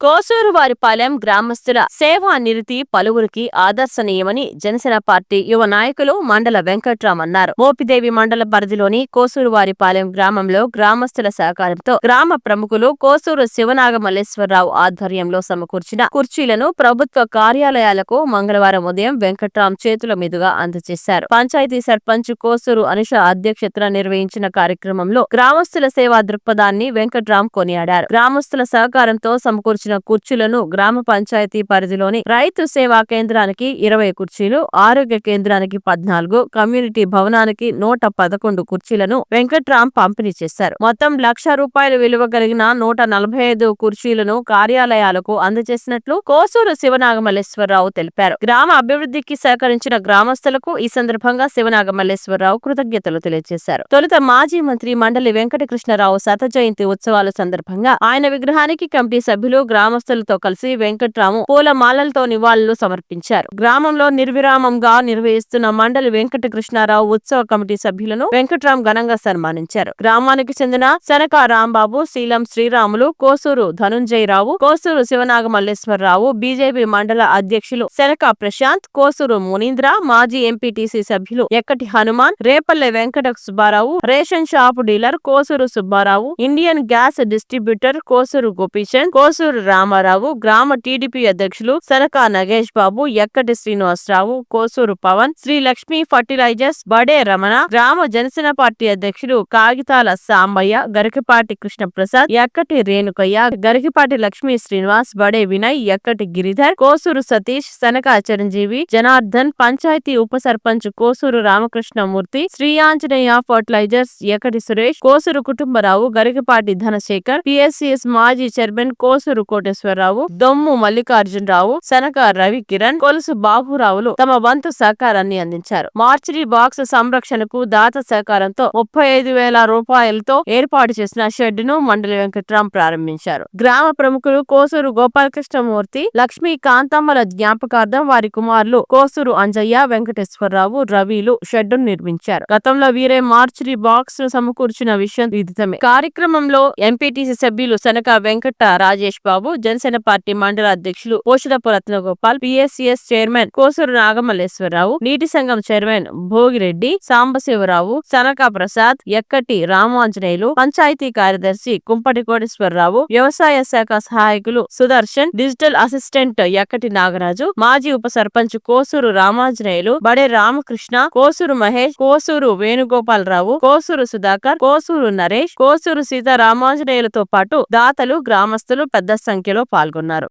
కోసూరు వారిపాలెం గ్రామస్తుల సేవా నిరతి పలువురికి ఆదర్శనీయమని జనసేన పార్టీ యువ నాయకులు మండల వెంకట్రామ్ అన్నారు. మోపిదేవి మండల పరిధిలోని కోసూరు వారిపాలెం గ్రామంలో గ్రామస్తుల సహకారంతో గ్రామ ప్రముఖులు కోసూరు శివనాగ మల్లేశ్వరరావు ఆధ్వర్యంలో సమకూర్చిన కుర్చీలను ప్రభుత్వ కార్యాలయాలకు మంగళవారం ఉదయం వెంకట్రామ్ చేతుల మీదుగా అందజేశారు. పంచాయతీ సర్పంచ్ కోసూరు అనుష అధ్యక్షతన నిర్వహించిన కార్యక్రమంలో గ్రామస్తుల సేవా దృక్పథాన్ని వెంకట్రామ్ కొనియాడారు. గ్రామస్తుల సహకారంతో సమకూర్చిన కుర్చీలను గ్రామ పంచాయతీ పరిధిలోని రైతు సేవా కేంద్రానికి ఇరవై కుర్చీలు ఆరోగ్య కేంద్రానికి పద్నాలుగు కమ్యూనిటీ భవనానికి నూట పదకొండు కుర్చీలను వెంకట్రామ్ పంపిణీ చేశారు. మొత్తం లక్ష రూపాయలు విలువ కలిగిన నూట నలభై ఐదు కుర్చీలను కార్యాలయాలకు అందజేసినట్లు కోసూరు శివనాగమల్లేశ్వరరావు తెలిపారు. గ్రామ అభివృద్ధికి సహకరించిన గ్రామస్తులకు ఈ సందర్భంగా శివనాగమల్లేశ్వరరావు కృతజ్ఞతలు తెలియజేశారు. తొలుత మాజీ మంత్రి మండలి వెంకటకృష్ణరావు శత జయంతి ఉత్సవాల సందర్భంగా ఆయన విగ్రహానికి కమిటీ సభ్యులు గ్రామస్తులతో కలిసి వెంకట్రాము పూల మాలలతో నివాళులు సమర్పించారు. గ్రామంలో నిర్విరామంగా నిర్వహిస్తున్న మండలి వెంకటకృష్ణారావు ఉత్సవ కమిటీ సభ్యులను వెంకట్రామ్ ఘనంగా సన్మానించారు. గ్రామానికి చెందిన శనక రాంబాబు శీలం శ్రీరాములు కోసూరు ధనుంజయరావు కోసూరు శివనాగ మల్లేశ్వరరావు బీజేపీ మండల అధ్యక్షులు శనక ప్రశాంత్ కోసూరు మునీంద్ర మాజీ ఎంపీటీసీ సభ్యులు Ekkati Hanuman Repalle Venkata Subbarao ration shop dealer Kosuru Subbarao Indian gas distributor Kosuru Gopichand Kosuru Ramarao గ్రామ టీడీపీ అధ్యక్షులు సనకా నగేష్ బాబు ఎక్కటి శ్రీనివాసరావు కోసూరు పవన్ శ్రీ లక్ష్మీ ఫర్టిలైజర్స్ బడే రమణ గ్రామ జనసేన పార్టీ అధ్యక్షులు కాగితాల సాంబయ్య గరికపాటి కృష్ణప్రసాద్ ఎక్కటి రేణుకయ్య గరికపాటి లక్ష్మీ శ్రీనివాస్ బడే వినయ్ ఎక్కటి గిరిధర్ కోసూరు సతీష్ సనకా చిరంజీవి జనార్దన్ పంచాయతీ ఉప sarpanch Kosuru Ramakrishnamurthy Sri Anjaneya fertilizers Ekkati Suresh Kosuru Kutumbarao Garikapati Dhanasekhar P S C S మాజీ chairman Kosuru Koteswararao Dommu Mallikarjunarao Sanaka Ravi Kiran Kolusu బాబురావులు తమ వంతు సహకారాన్ని అందించారు. మార్చిరీ బాక్స్ సంరక్షణకు దాత సహకారంతో ముప్పై ఐదు వేల రూపాయలతో ఏర్పాటు చేసిన షెడ్ను మండలి వెంకట్రామ్ ప్రారంభించారు. గ్రామ ప్రముఖులు కోసూరు గోపాలకృష్ణమూర్తి లక్ష్మీ కాంతమ్మల జ్ఞాపకార్థం వారి కుమారులు కోసూరు అంజయ్య వెంకటేశ్వరరావు రవిలు షెడ్ నిర్మించారు. గతంలో వీరే మార్చిరీ బాక్స్ను సమకూర్చిన విషయం విదితమే కార్యక్రమంలో ఎంపీటీసీ సభ్యులు శనక వెంకట రాజేష్ బాబు జనసేన పార్టీ మండల అధ్యక్షులు Poshadapu Ratnagopal P S C S chairman Kosuru Nagamalleswararao నీటి సంఘం చైర్మన్ భోగిరెడ్డి సాంబశివరావు సనకా ప్రసాద్ ఎక్కటి రామాంజనేయులు పంచాయతీ కార్యదర్శి కుంపటి కోటేశ్వరరావు వ్యవసాయ శాఖ సహాయకులు సుదర్శన్ డిజిటల్ అసిస్టెంట్ ఎక్కటి నాగరాజు మాజీ ఉప సర్పంచ్ కోసూరు రామాంజనేయులు బడే రామకృష్ణ కోసూరు మహేష్ కోసూరు వేణుగోపాలరావు కోసూరు సుధాకర్ కోసూరు నరేష్ కోసూరు సీత రామాంజనేయులతో పాటు దాతలు గ్రామస్తులు పెద్ద సంఖ్యలో పాల్గొన్నారు.